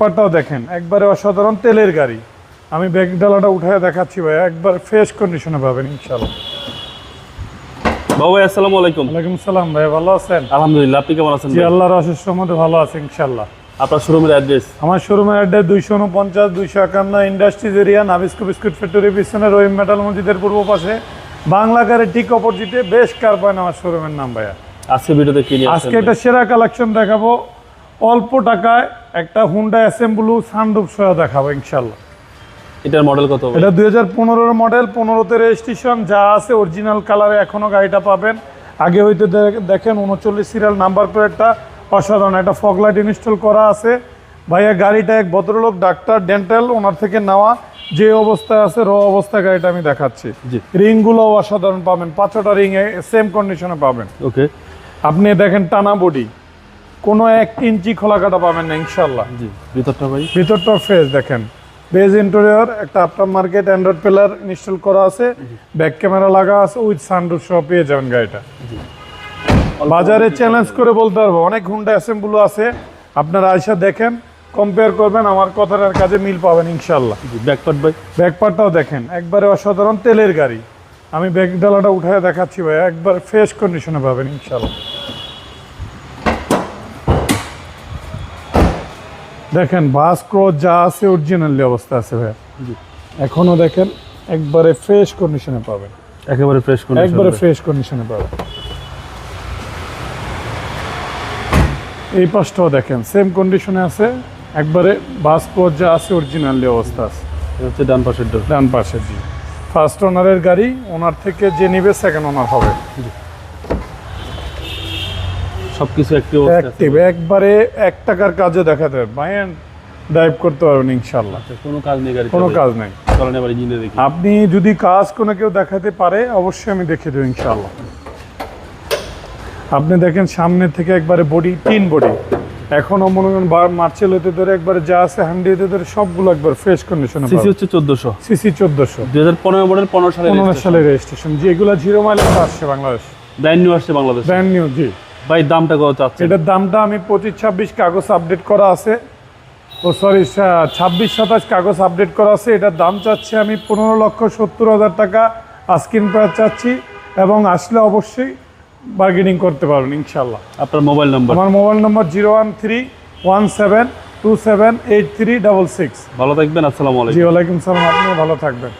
ব্যাপারটাও দেখেন একবারে অসাধারণ তেলের গাড়ি। আমি ব্যাগ ডালাটা উঠায় দেখাচ্ছি ভাই একবার ফ্রেশ কন্ডিশনে পাবেন ইনশাল্লাহ বাবু আসসালামু আলাইকুম। ওয়ালাইকুম সালাম ভাই ভালো আছেন? আলহামদুলিল্লাহ আপনি কেমন আছেন জি আল্লাহর অশেষ ভালো আছে ইনশাল্লাহ আপনার শোরুমের অ্যাড্রেস আমার শোরুমের অ্যাড্রেস দুইশো উনপঞ্চাশ দুইশো একান্ন industries area Nabisco biscuit factory পিছনে রহিম মেটাল মসজিদের পূর্ব পাশে। বাংলা কারের ঠিক অপোজিটে বেশ কার পায় আমার শোরুমের নাম ভাইয়া। আজকে ভিডিওতে কি আজকে একটা সেরা কালেকশন দেখাবো। অল্প টাকায় একটা হুন্ডা অ্যাসেম্বলু সানরুফ সহ দেখাবো ইনশাল্লাহ এটার মডেল কত এটা দুই হাজার পনেরোর মডেল পনেরোতে রেজিস্ট্রেশন যা আছে অরিজিনাল কালারে এখনও গাড়িটা পাবেন। আগে হইতে দেখেন উনচল্লিশ সিরিয়াল নাম্বার প্লেটটা অসাধারণ। একটা ফগলাইট ইনস্টল করা আছে। ভাইয়া গাড়িটা এক ভদ্রলোক ডাক্তার ডেন্টাল ওনার থেকে নেওয়া। যে অবস্থায় আছে র অবস্থায় গাড়িটা আমি দেখাচ্ছি। জি। রিংগুলো অসাধারণ পাবেন। পাঁচটা রিং সেম কন্ডিশনে পাবেন। ওকে। আপনি দেখেন টানা বডি কোনো এক ইঞ্চি খোলা কাটা পাবেন না ইনশাল্লাহ জি ভিতরটা ভাই। ভিতরটা ফ্রেশ দেখেন। বেজ ইন্টেরিয়র একটা after market android player install করা আছে। ব্যাক ক্যামেরা লাগা আছে উইথ সানরুফ সহ পেয়ে যাবেন গাড়িটা। বাজারে চ্যালেঞ্জ করে বলতে পারব অনেক হুন্ডা অ্যাসেম্বলু আছে। আপনারা আইসা দেখেন কম্পেয়ার করবেন আমার কথাটার কাজে মিল পাবেন ইনশাল্লাহ জি ব্যাকপার্ট ভাই। ব্যাকপার্টটাও দেখেন একবারে অসাধারণ তেলের গাড়ি। আমি ব্যাক ডালাটা উঠায় দেখাচ্ছি ভাই একবার ফ্রেশ কন্ডিশনে পাবেন ইনশাল্লাহ দেখেন বাস ক্রস যা আছে অরিজিনালি অবস্থা আছে ভাই জি। এখনও দেখেন একবারে ফ্রেশ কন্ডিশনে পাবেন। একেবারে ফ্রেশ কন্ডিশন একবারে ফ্রেশ কন্ডিশনে পাবেন। এই পাশটাও দেখেন সেম কন্ডিশনে আছে একবারে বাস ক্রস যা আছে অরিজিনালি অবস্থা আছে। হচ্ছে ডান পাশের ডান পাশে জি। ফার্স্ট ওনারের গাড়ি ওনার থেকে যে নিবে সেকেন্ড ওনার হবে। সবকিছু একটি অ্যাক্টিভ একবারে এক টাকার কাজে দেখাতে বাইন ড্রাইভ করতে পারবেন ইনশাল্লাহ আচ্ছা, কোনো কাজ নেই গাড়ি কোনো কাজ নাই। চলেন এবার ইঞ্জিনে দেখি। আপনি যদি কাজ কোনো কেউ দেখাতে পারে অবশ্যই আমি দেখে দেবো ইনশাল্লাহ আপনি দেখেন সামনে থেকে একবারে বডি তিন বডি এখনও মনে করেন মার্চেল হতে ধরে একবারে যা আছে হান্ডি হতে ধরে সবগুলো একবার ফ্রেশ কন্ডিশনে সিসি হচ্ছে চোদ্দশো। সিসি চোদ্দশো। দুই হাজার পনেরো মডেল পনেরো সালে পনেরো সালের রেজিস্ট্রেশন যেগুলো জিরো মাইলেজ আসছে বাংলাদেশ। ব্র্যান্ড নিউ আসছে বাংলাদেশ। Brand new G. ভাই দামটা কত চাচ্ছে এটার দামটা আমি পঁচিশ ছাব্বিশ কাগজ আপডেট করা আছে। ও সরি ছাব্বিশ সাতাশ কাগজ আপডেট করা আছে। এটার দাম চাচ্ছি আমি পনেরো লক্ষ সত্তর হাজার টাকা। আস্কিন প্রাইস চাচ্ছি এবং আসলে অবশ্যই বার্গেনিং করতে পারবেন ইনশাল্লাহ আপনার মোবাইল নাম্বার আমার mobile number zero one three one seven two seven eight three double six ভালো থাকবেন আসসালামু আলাইকুম। জি ওয়ালাইকুম সালাম আপনিও ভালো থাকবেন।